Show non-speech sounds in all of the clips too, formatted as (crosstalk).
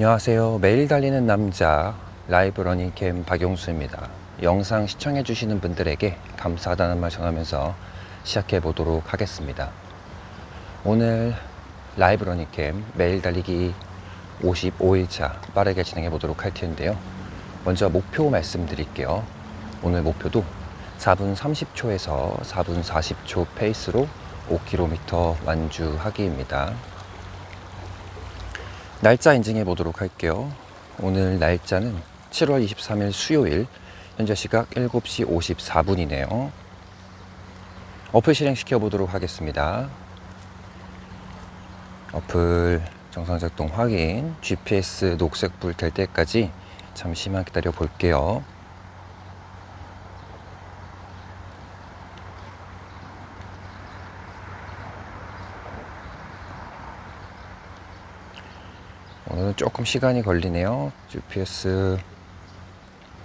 안녕하세요. 매일 달리는 남자 라이브 러닝 캠 박용수입니다. 영상 시청해 주시는 분들에게 감사하다는 말 전하면서 시작해 보도록 하겠습니다. 오늘 라이브 러닝 캠 매일 달리기 55일차 빠르게 진행해 보도록 할 텐데요. 먼저 목표 말씀드릴게요. 오늘 목표도 4분 30초에서 4분 40초 페이스로 5km 완주하기입니다. 날짜 인증해 보도록 할게요. 오늘 날짜는 7월 23일 수요일, 현재 시각 7시 54분이네요. 어플 실행시켜 보도록 하겠습니다. 어플 정상 작동 확인, GPS 녹색불 될 때까지 잠시만 기다려 볼게요. 오늘은 조금 시간이 걸리네요. GPS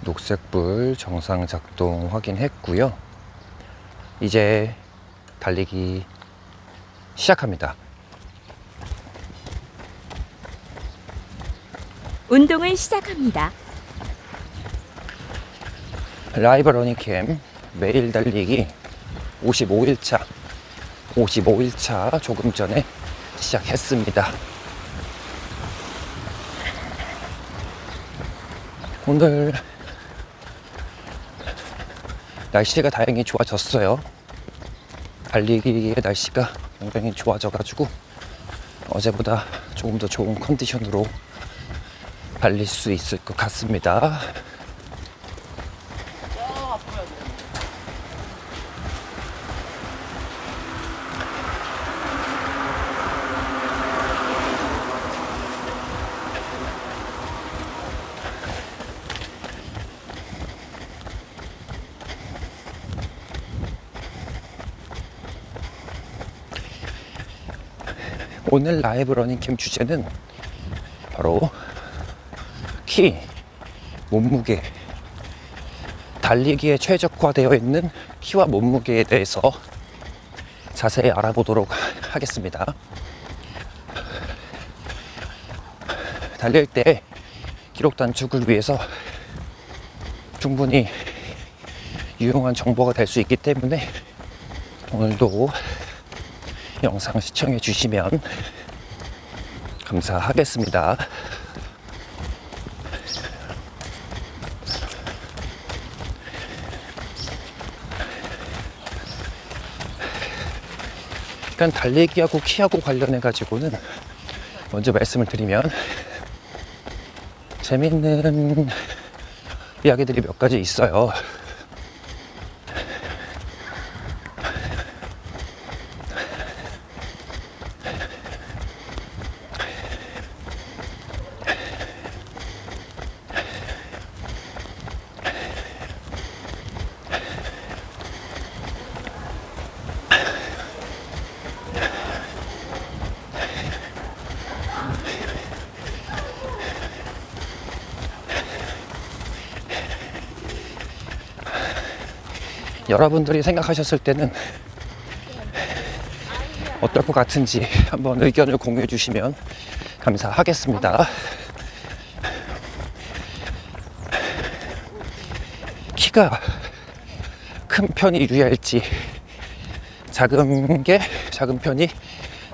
녹색불 정상 작동 확인했고요. 이제 달리기 시작합니다. 운동을 시작합니다. 라이브 러닝캠 매일 달리기 55일차 55일차 조금 전에 시작했습니다. 오늘 날씨가 다행히 좋아졌어요. 달리기의 날씨가 굉장히 좋아져가지고 어제보다 조금 더 좋은 컨디션으로 달릴 수 있을 것 같습니다. 오늘 라이브 러닝캠 주제는 바로 키, 몸무게, 달리기에 최적화되어 있는 키와 몸무게에 대해서 자세히 알아보도록 하겠습니다. 달릴 때 기록 단축을 위해서 충분히 유용한 정보가 될 수 있기 때문에 오늘도 영상 시청해 주시면 감사하겠습니다. 일단 달리기하고 키하고 관련해 가지고는 먼저 말씀을 드리면 재밌는 이야기들이 몇 가지 있어요. 여러분들이 생각하셨을 때는 어떨 것 같은지 한번 의견을 공유해 주시면 감사하겠습니다. 키가 큰 편이 유리할지 작은 게 작은 편이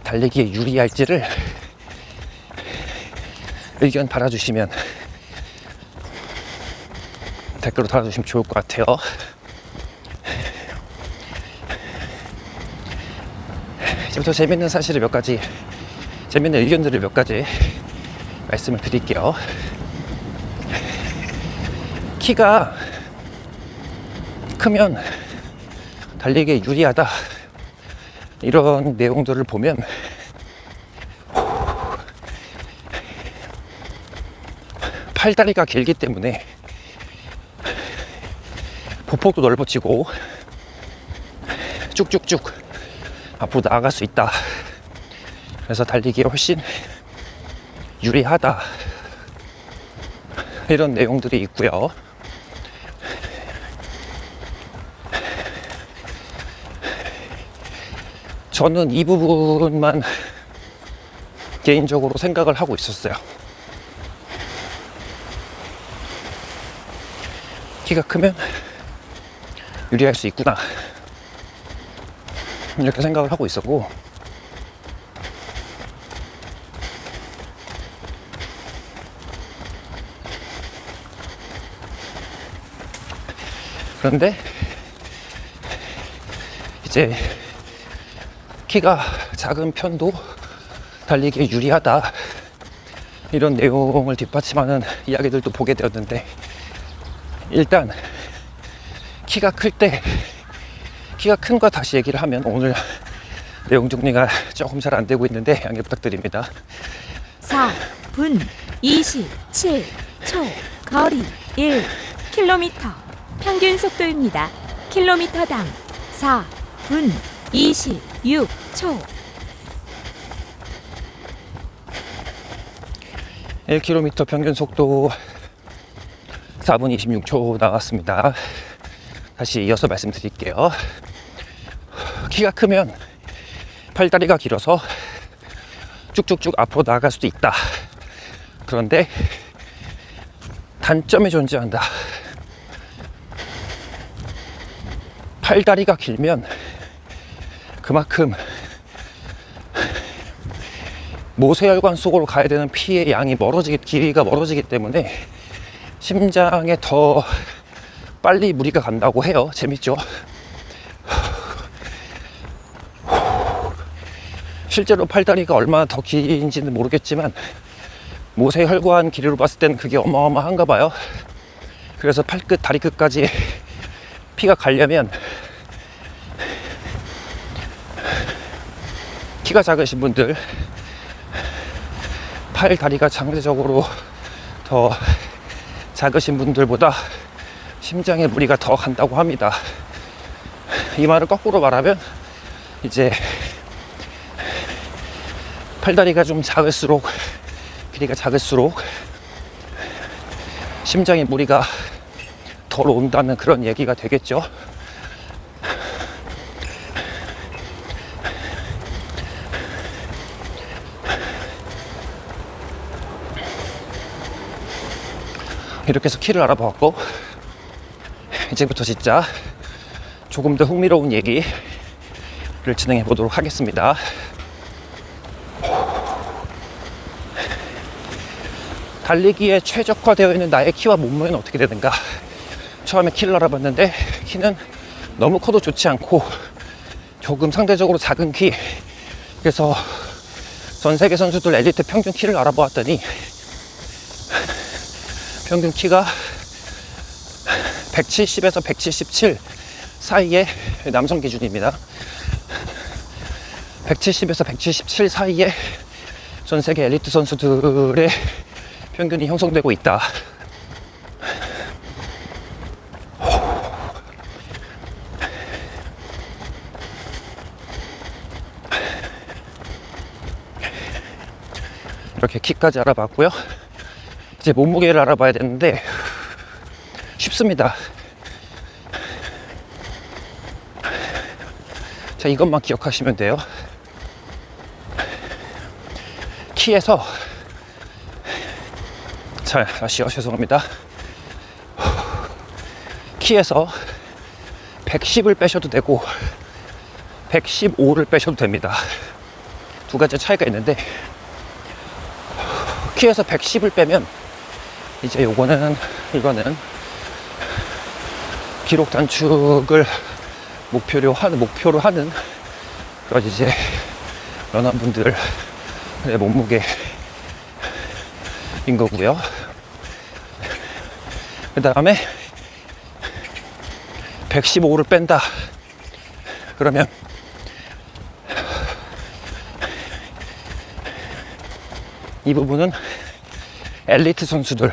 달리기에 유리할지를 의견 달아주시면 댓글로 달아주시면 좋을 것 같아요. 이제부터 재밌는 사실을 몇 가지, 재밌는 의견들을 몇 가지 말씀을 드릴게요. 키가 크면 달리기에 유리하다. 이런 내용들을 보면 팔다리가 길기 때문에 보폭도 넓어지고 쭉쭉쭉 앞으로 나아갈 수 있다. 그래서 달리기에 훨씬 유리하다. 이런 내용들이 있고요. 저는 이 부분만 개인적으로 생각을 하고 있었어요. 키가 크면 유리할 수 있구나. 이렇게 생각을 하고 있었고, 그런데 이제 키가 작은 편도 달리기에 유리하다. 이런 내용을 뒷받침하는 이야기들도 보게 되었는데, 일단, 키가 클 때, 키가 큰 거 다시 얘기를 하면 오늘 (laughs) 내용 정리가 조금 잘 안 되고 있는데 양해 부탁드립니다. 4분 27초 거리 1 킬로미터 평균 속도입니다. 킬로미터당 4분 26초 1km 평균 속도 4분 26초 나왔습니다. 다시 이어서 말씀드릴게요. 키가 크면 팔다리가 길어서 쭉쭉쭉 앞으로 나갈 수도 있다. 그런데 단점이 존재한다. 팔다리가 길면 그만큼 모세혈관 속으로 가야 되는 피의 양이 멀어지기 길이가 멀어지기 때문에 심장에 더 빨리 무리가 간다고 해요. 재밌죠? 실제로 팔다리가 얼마나 더 긴지는 모르겠지만 모세 혈관 길이로 봤을 때는 그게 어마어마한가 봐요. 그래서 팔끝 다리 끝까지 피가 가려면 키가 작으신 분들 팔 다리가 상대적으로 더 작으신 분들보다 심장에 무리가 더 간다고 합니다. 이 말을 거꾸로 말하면 이제 팔다리가 좀 작을수록 길이가 작을수록 심장에 무리가 덜 온다는 그런 얘기가 되겠죠. 이렇게 해서 키를 알아봤고 이제부터 진짜 조금 더 흥미로운 얘기를 진행해 보도록 하겠습니다. 달리기에 최적화되어 있는 나의 키와 몸무게는 어떻게 되는가? 처음에 키를 알아봤는데 키는 너무 커도 좋지 않고 조금 상대적으로 작은 키. 그래서 전 세계 선수들 엘리트 평균 키를 알아보았더니 평균 키가 170에서 177 사이의 남성 기준입니다. 170에서 177 사이의 전 세계 엘리트 선수들의 평균이 형성되고 있다. 이렇게 키까지 알아봤고요. 이제 몸무게를 알아봐야 되는데 쉽습니다. 자, 이것만 기억하시면 돼요. 키에서 자, 다시요. 죄송합니다. 키에서 110을 빼셔도 되고 115를 빼셔도 됩니다. 두 가지 차이가 있는데 키에서 110을 빼면 이제 요거는 이거는 기록 단축을 목표로 하는 목표로 하는 그런 이제 연합분들의 몸무게인 거고요. 그 다음에 115를 뺀다. 그러면 이 부분은 엘리트 선수들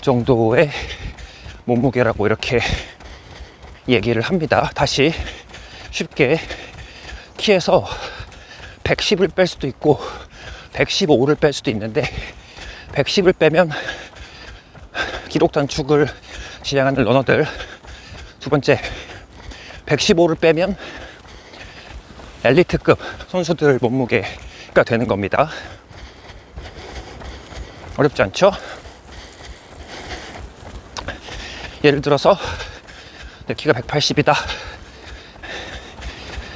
정도의 몸무게라고 이렇게 얘기를 합니다. 다시 쉽게 키에서 110을 뺄 수도 있고 115를 뺄 수도 있는데 110을 빼면 기록 단축을 지향하는 러너들 두 번째 115를 빼면 엘리트급 선수들 몸무게가 되는 겁니다. 어렵지 않죠? 예를 들어서 내 키가 180이다.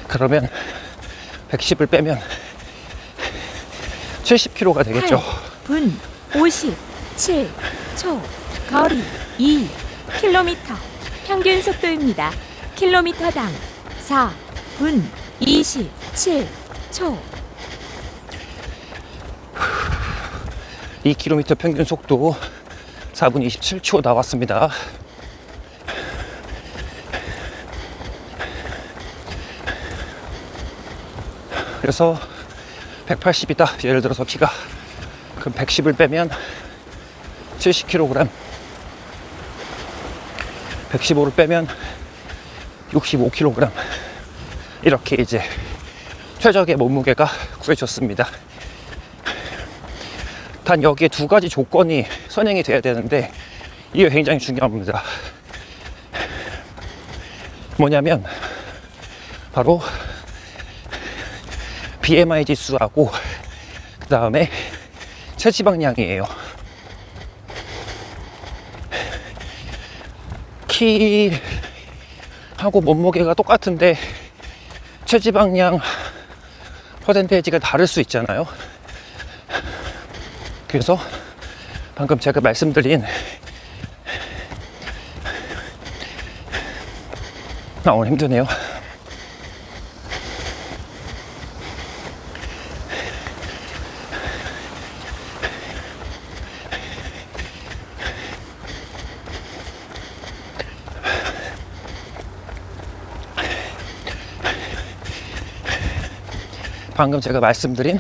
그러면 110을 빼면 70kg가 되겠죠. 8 분 57초 거리 2 킬로미터 평균 속도입니다. 킬로미터당 4분 27초 2km 평균 속도 4분 27초 나왔습니다. 그래서 180이다. 예를 들어서 키가 그럼 110을 빼면 70kg. 115를 빼면 65kg. 이렇게 이제 최적의 몸무게가 구해졌습니다. 단 여기에 두 가지 조건이 선행이 돼야 되는데 이게 굉장히 중요합니다. 뭐냐면 바로 BMI 지수하고 그 다음에 체지방량이에요. 키하고 몸무게가 똑같은데 체지방량 퍼센테이지가 다를 수 있잖아요. 그래서 방금 제가 말씀드린 나 오늘 힘드네요. 방금 제가 말씀드린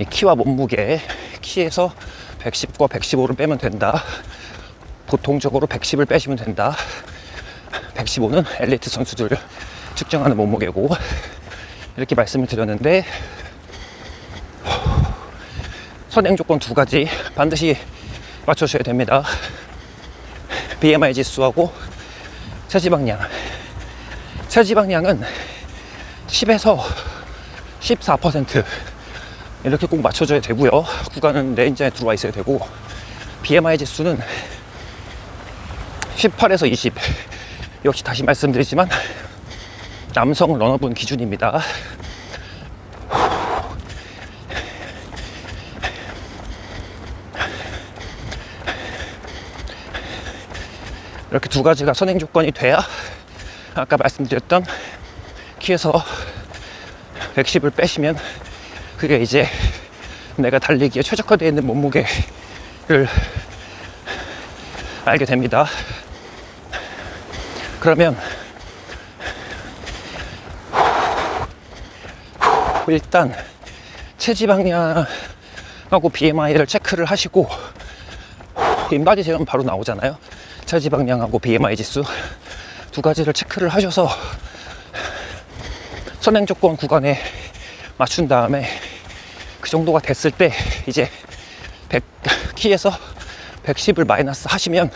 이 키와 몸무게 키에서 110과 115를 빼면 된다. 보통적으로 110을 빼시면 된다. 115는 엘리트 선수들을 측정하는 몸무게고 이렇게 말씀을 드렸는데 선행 조건 두 가지 반드시 맞춰주셔야 됩니다. BMI 지수하고 체지방량. 체지방량은 10에서 14% 이렇게 꼭 맞춰줘야 되고요. 구간은 레인지 안에 들어와 있어야 되고 BMI 지수는 18에서 20 역시 다시 말씀드리지만 남성 러너분 기준입니다. 이렇게 두 가지가 선행 조건이 돼야 아까 말씀드렸던 키에서 110을 빼시면 그게 이제 내가 달리기에 최적화되어 있는 몸무게를 알게 됩니다. 그러면 일단 체지방량하고 BMI를 체크를 하시고 인바디 제형 바로 나오잖아요. 체지방량하고 BMI 지수 두 가지를 체크를 하셔서 선행 조건 구간에 맞춘 다음에 그 정도가 됐을 때 이제 100 키에서 110을 마이너스 하시면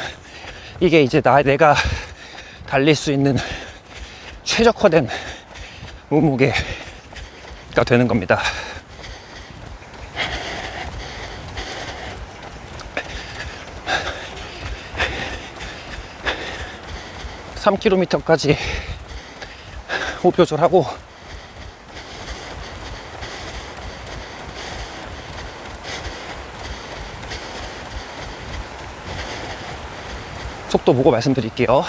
이게 이제 나 내가 달릴 수 있는 최적화된 몸무게가 되는 겁니다. (3km까지) 호흡 조절하고 속도 보고 말씀드릴게요.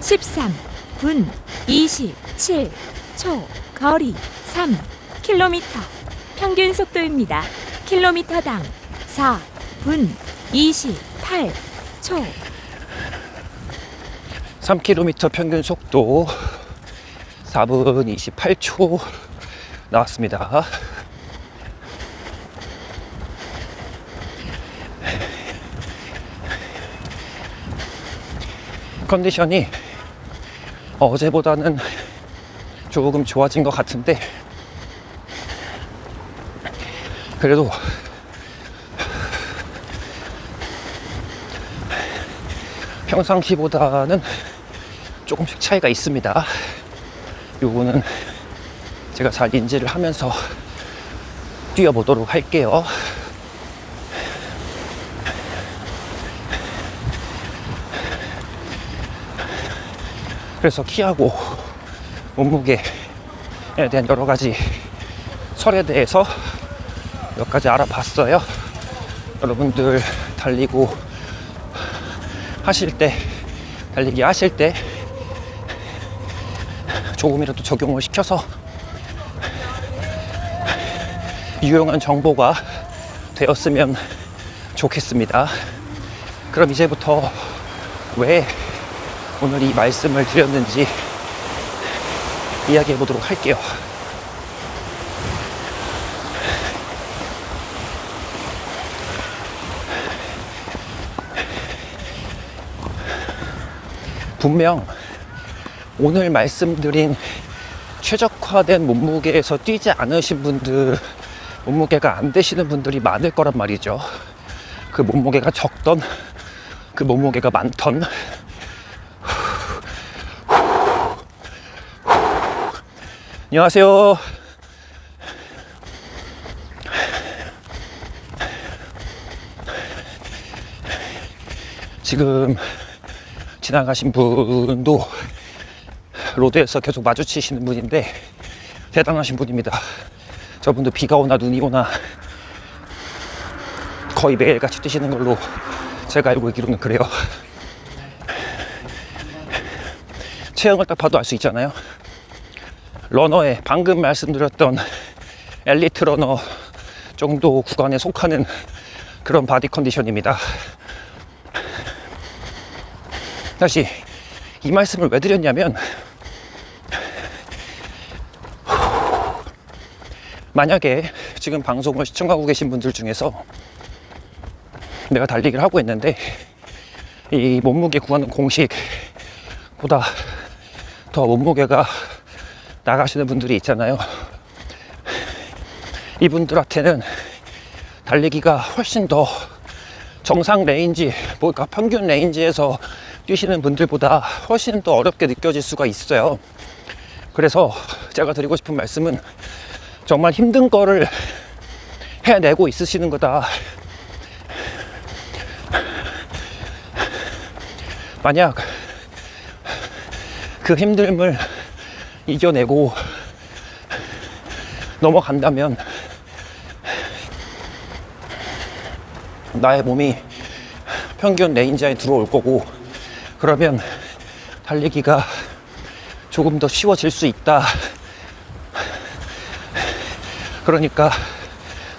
십삼 분 27 초 거리 3 킬로미터 평균 속도입니다. 킬로미터당 4분 28초 3km 평균 속도 4분 28초 나왔습니다. 컨디션이 어제보다는 조금 좋아진 것 같은데 그래도 평상시보다는 조금씩 차이가 있습니다. 요거는 제가 잘 인지를 하면서 뛰어보도록 할게요. 그래서 키하고 몸무게에 대한 여러 가지 설에 대해서 몇 가지 알아봤어요. 여러분들 달리고 하실 때, 달리기 하실 때 조금이라도 적용을 시켜서 유용한 정보가 되었으면 좋겠습니다. 그럼 이제부터 왜 오늘 이 말씀을 드렸는지 이야기해 보도록 할게요. 분명 오늘 말씀드린 최적화된 몸무게에서 뛰지 않으신 분들, 몸무게가 안 되시는 분들이 많을 거란 말이죠. 그 몸무게가 적던, 그 몸무게가 많던, 안녕하세요. 지금 지나가신 분도 로드에서 계속 마주치시는 분인데 대단하신 분입니다. 저분도 비가 오나 눈이 오나 거의 매일같이 뛰시는 걸로 제가 알고 있기로는 그래요. 체형을 딱 봐도 알 수 있잖아요. 러너에 방금 말씀드렸던 엘리트 러너 정도 구간에 속하는 그런 바디 컨디션입니다. 다시 이 말씀을 왜 드렸냐면 만약에 지금 방송을 시청하고 계신 분들 중에서 내가 달리기를 하고 있는데 이 몸무게 구하는 공식보다 더 몸무게가 나가시는 분들이 있잖아요. 이분들한테는 달리기가 훨씬 더 정상 레인지, 뭐까 평균 레인지에서 뛰시는 분들보다 훨씬 더 어렵게 느껴질 수가 있어요. 그래서 제가 드리고 싶은 말씀은 정말 힘든 거를 해내고 있으시는 거다. 만약 그 힘듦을 이겨내고 넘어간다면 나의 몸이 평균 레인지 안에 들어올 거고 그러면 달리기가 조금 더 쉬워질 수 있다. 그러니까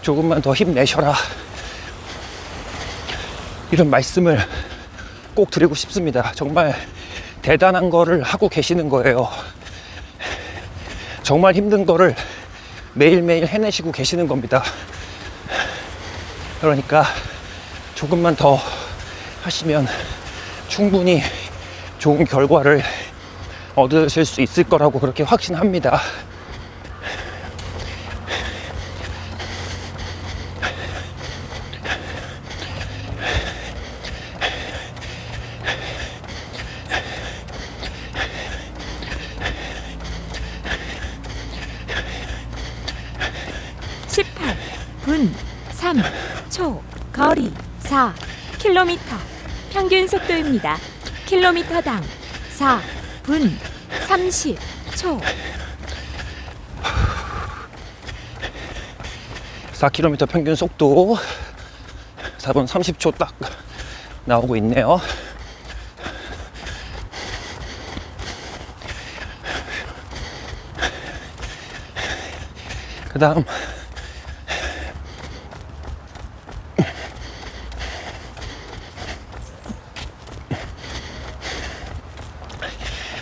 조금만 더 힘내셔라. 이런 말씀을 꼭 드리고 싶습니다. 정말 대단한 거를 하고 계시는 거예요. 정말 힘든 거를 매일매일 해내시고 계시는 겁니다. 그러니까 조금만 더 하시면 충분히 좋은 결과를 얻으실 수 있을 거라고 그렇게 확신합니다. 십팔 분삼초 거리 사 킬로미터 평균 속도입니다. 킬로미터당 사분 삼십 초 4km 평균 속도 4분 30초 딱 나오고 있네요. 그 다음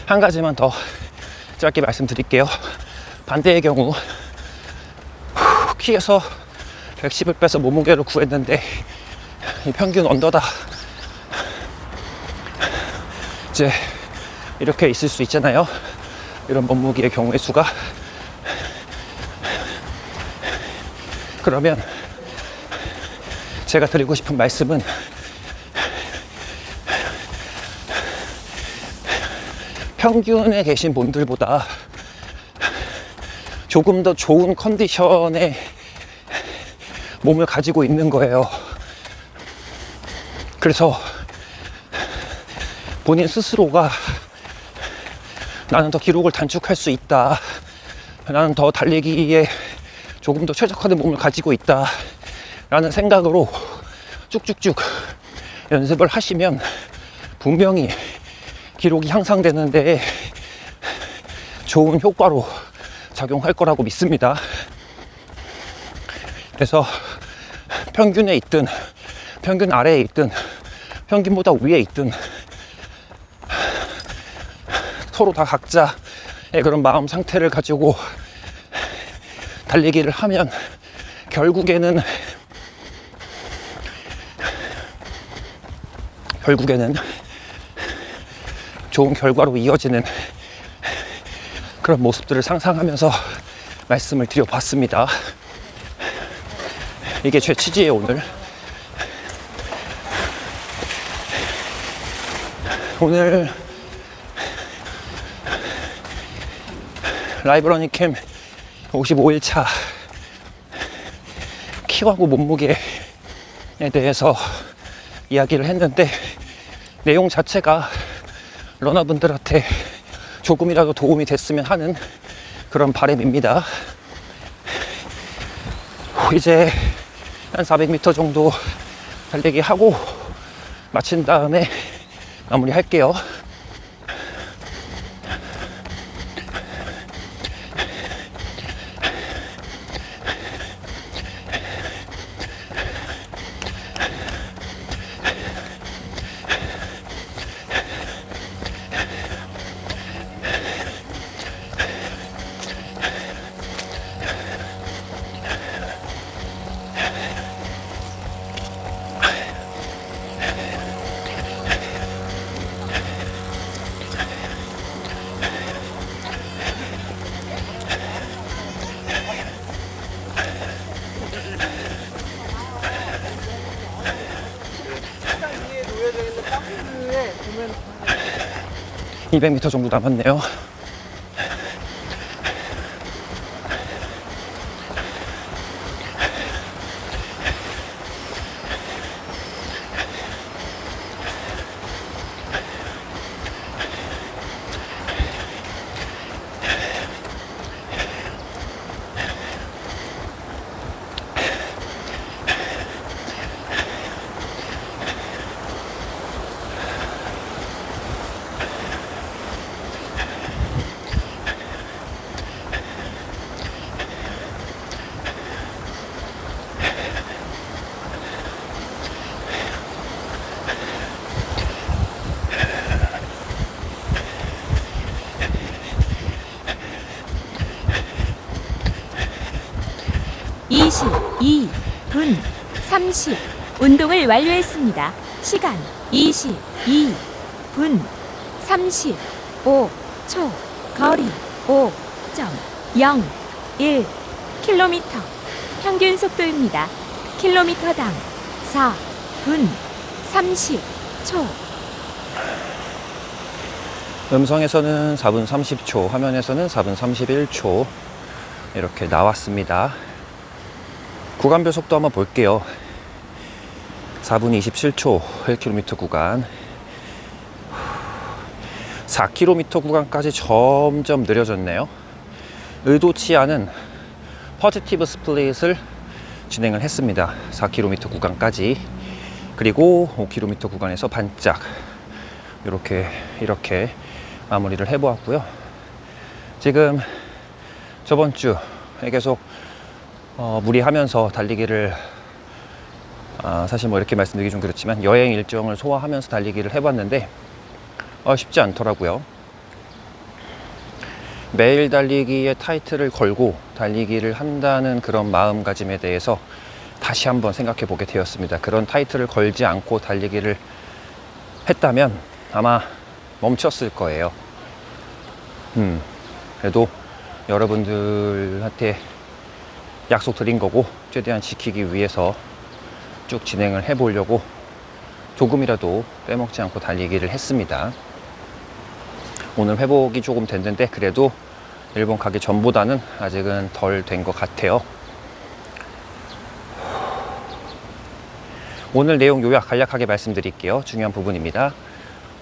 한 가지만 더 짧게 말씀드릴게요. 반대의 경우 키에서 110을 빼서 몸무게를 구했는데 이 평균 언더다. 이제 이렇게 있을 수 있잖아요. 이런 몸무게의 경우의 수가. 그러면 제가 드리고 싶은 말씀은 평균에 계신 분들보다 조금 더 좋은 컨디션의 몸을 가지고 있는 거예요. 그래서 본인 스스로가 나는 더 기록을 단축할 수 있다. 나는 더 달리기에 조금 더 최적화된 몸을 가지고 있다. 라는 생각으로 쭉쭉쭉 연습을 하시면 분명히 기록이 향상되는데 좋은 효과로 작용할 거라고 믿습니다. 그래서 평균에 있든 평균 아래에 있든 평균보다 위에 있든 서로 다 각자의 그런 마음 상태를 가지고 달리기를 하면 결국에는 결국에는 좋은 결과로 이어지는 그런 모습들을 상상하면서 말씀을 드려봤습니다. 이게 제 취지예요, 오늘. 오늘 라이브 러닝 캠 55일차 키하고 몸무게에 대해서 이야기를 했는데 내용 자체가 러너분들한테 조금이라도 도움이 됐으면 하는 그런 바람입니다. 이제 한 400m 정도 달리기 하고 마친 다음에 마무리 할게요. 200m 정도 남았네요. 이십이 분 삼십 운동을 완료했습니다. 시간 이십이 분 삼십오 초 거리 오점영일 킬로미터 평균 속도입니다. 킬로미터당 사분 삼십 초 음성에서는 4분 30초, 화면에서는 4분 31초 이렇게 나왔습니다. 구간별 속도 한번 볼게요. 4분 27초 1km 구간 4km 구간까지 점점 느려졌네요. 의도치 않은 퍼지티브 스플릿을 진행을 했습니다. 4km 구간까지 그리고 5km 구간에서 반짝 이렇게 이렇게 마무리를 해보았고요. 지금 저번 주에 계속 어, 무리하면서 달리기를 아, 사실 뭐 이렇게 말씀드리기 좀 그렇지만 여행 일정을 소화하면서 달리기를 해봤는데 어, 쉽지 않더라고요. 매일 달리기의 타이틀을 걸고 달리기를 한다는 그런 마음가짐에 대해서 다시 한번 생각해 보게 되었습니다. 그런 타이틀을 걸지 않고 달리기를 했다면 아마 멈췄을 거예요. 음, 그래도 여러분들한테 약속 드린 거고 최대한 지키기 위해서 쭉 진행을 해 보려고 조금이라도 빼먹지 않고 달리기를 했습니다. 오늘 회복이 조금 됐는데 그래도 일본 가기 전보다는 아직은 덜 된 것 같아요. 오늘 내용 요약 간략하게 말씀드릴게요. 중요한 부분입니다.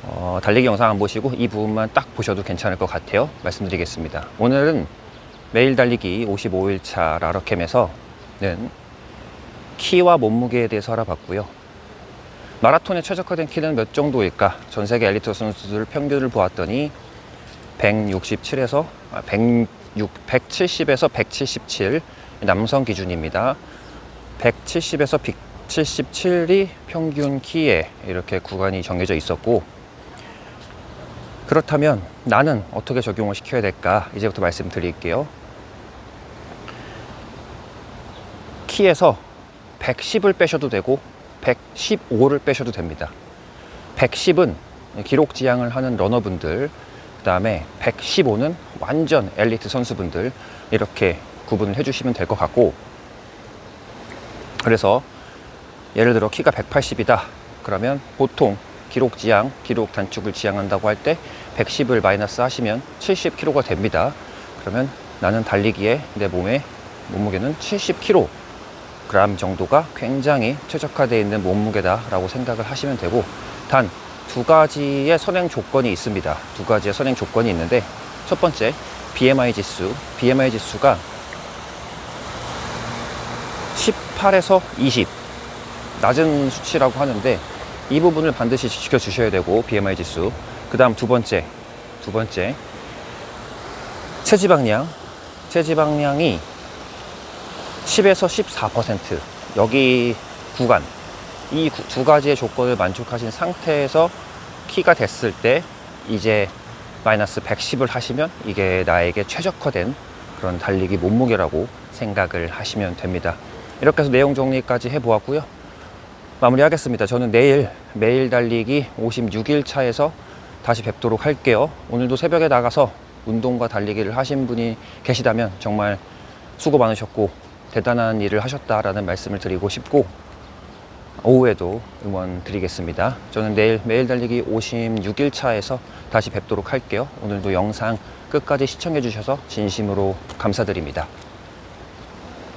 어, 달리기 영상 안 보시고 이 부분만 딱 보셔도 괜찮을 것 같아요. 말씀드리겠습니다. 오늘은 매일 달리기 55일차 라러캠에서는 키와 몸무게에 대해서 알아봤고요. 마라톤에 최적화된 키는 몇 정도일까? 전 세계 엘리트 선수들 평균을 보았더니 167에서 106, 170에서 177 남성 기준입니다. 170에서 177이 평균 키에 이렇게 구간이 정해져 있었고 그렇다면 나는 어떻게 적용을 시켜야 될까? 이제부터 말씀드릴게요. 키에서 110을 빼셔도 되고 115를 빼셔도 됩니다. 110은 기록 지향을 하는 러너분들, 그 다음에 115는 완전 엘리트 선수분들 이렇게 구분을 해주시면 될 것 같고 그래서 예를 들어 키가 180이다 그러면 보통 기록 지향, 기록 단축을 지향한다고 할 때 110을 마이너스 하시면 70kg가 됩니다. 그러면 나는 달리기에 내 몸에 몸무게는 70kg 그램 정도가 굉장히 최적화되어 있는 몸무게다라고 생각을 하시면 되고 단 두 가지의 선행 조건이 있습니다. 두 가지의 선행 조건이 있는데 첫 번째 BMI 지수, BMI 지수가 18에서 20 낮은 수치라고 하는데 이 부분을 반드시 지켜 주셔야 되고 BMI 지수. 그 다음 두 번째 두 번째 체지방량 체지방량이 10에서 14% 여기 구간 이 두 가지의 조건을 만족하신 상태에서 키가 됐을 때 이제 마이너스 110을 하시면 이게 나에게 최적화된 그런 달리기 몸무게라고 생각을 하시면 됩니다. 이렇게 해서 내용 정리까지 해보았고요. 마무리하겠습니다. 저는 내일 매일 달리기 56일 차에서 다시 뵙도록 할게요. 오늘도 새벽에 나가서 운동과 달리기를 하신 분이 계시다면 정말 수고 많으셨고 대단한 일을 하셨다라는 말씀을 드리고 싶고 오후에도 응원 드리겠습니다. 저는 내일 매일 달리기 56일 차에서 다시 뵙도록 할게요. 오늘도 영상 끝까지 시청해 주셔서 진심으로 감사드립니다.